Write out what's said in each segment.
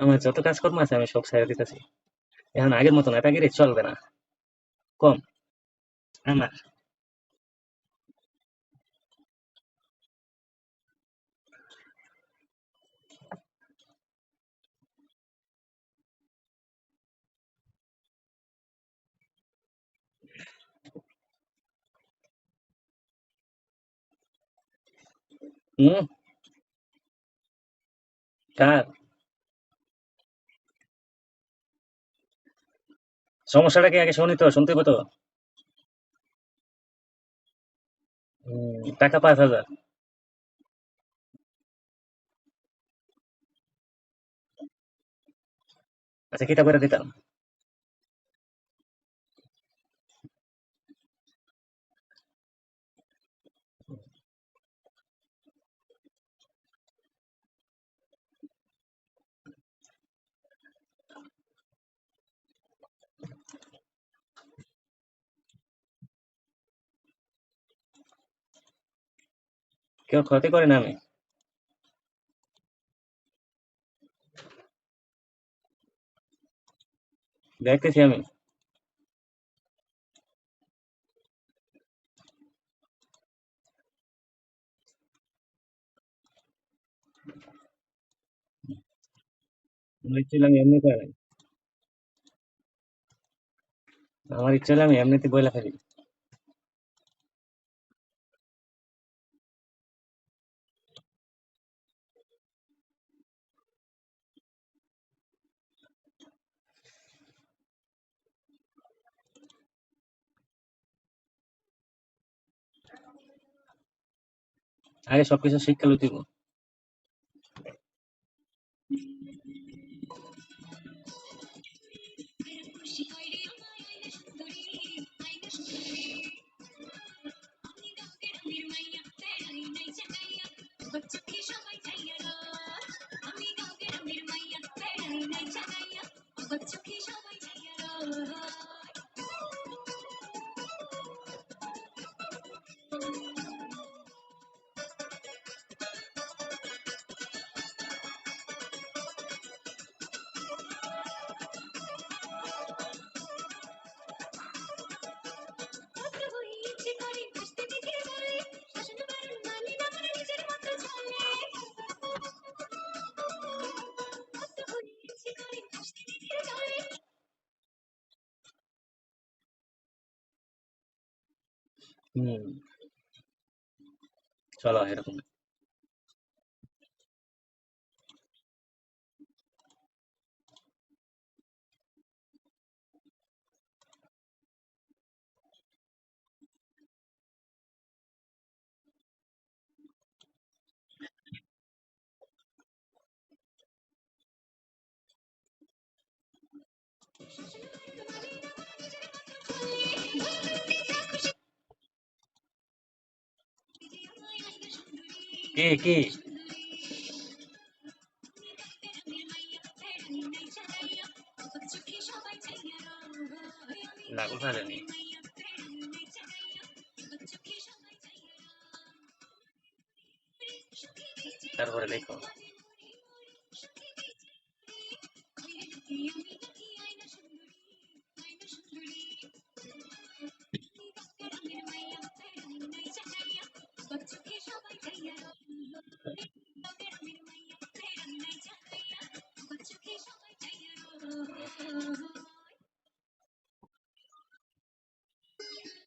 আমার যত কাজকর্ম আছে আমি সব ছেড়ে দিতেছি। এখন আগের মতো নেতাগিরি চলবে না। কম। আমার হুম। কার? সমস্যাটা কি আগে শুনি তো শুনতে তো? টাকা পাঁচ হাজার। আচ্ছা কিতাব করে দিতাম। কেউ ক্ষতি করে না আমি। দেখতেছি আমি। আমার ইচ্ছে হলে আমি এমনি করে আমার ইচ্ছে হলে আমি এমনিতে বইলা ফেলি। আগে সবকিছু শিক্ষা লুটিব হুম చాలా హైరకం. কি কি না কোথায় জানি তারপরে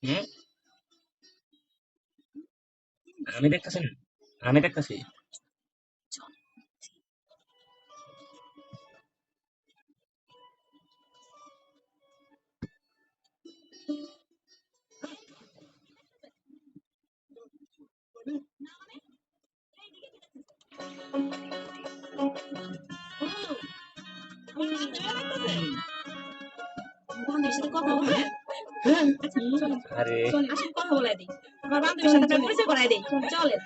দেখো হুম আমি দেখতেছি না আমি দেখতেছি বান্ধবীর সাথে কথা বলে আরে। আসেন কথা বলে দিই। আমার বান্ধবীর সাথে একটা পরিচয় করাই দিই। চলেন।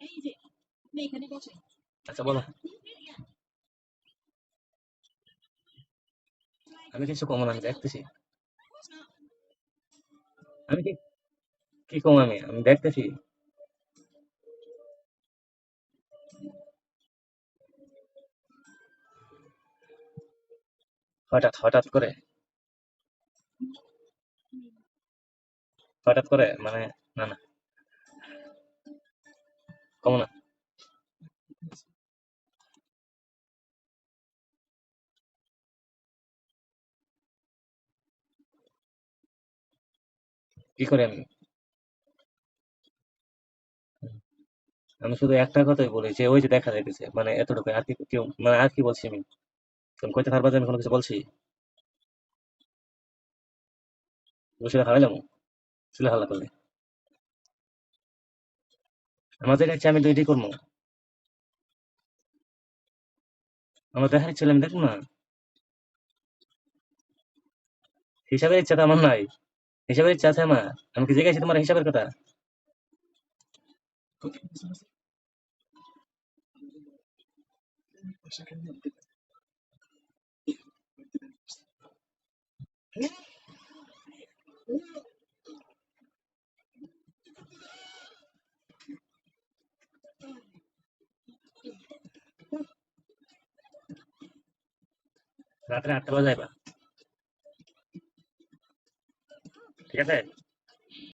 এই যে আপনি এখানে বসে। আচ্ছা বলো। আমি কিছু কম না আমি দেখতেছি। আমি কি কি কম আমি? আমি দেখতেছি। হঠাৎ হঠাৎ করে? হঠাৎ করে? মানে না না। কম না। কি করে আমি? আমি শুধু একটা কথাই বলি যে, ওই যে দেখা যাইতেছে মানে এতটুকু আর কি, কেউ মানে আর কি বলছি আমি? তুমি কইতে পারবা যে আমি কোনো কিছু বলছি? বসে হারাই যাব ছিল হাল্লা করলে। যেটা ইচ্ছা আমি এটাই করব আমার দেখার ইচ্ছা আমি দেখব না। হিসাবের ইচ্ছা তো আমার নাই। হিসাবের ইচ্ছা আছে আমার। আমি কি জিজ্ঞাসি তোমার হিসাবের কথা? রাত্রে আটটা বাজাইবা ঠিক আছে?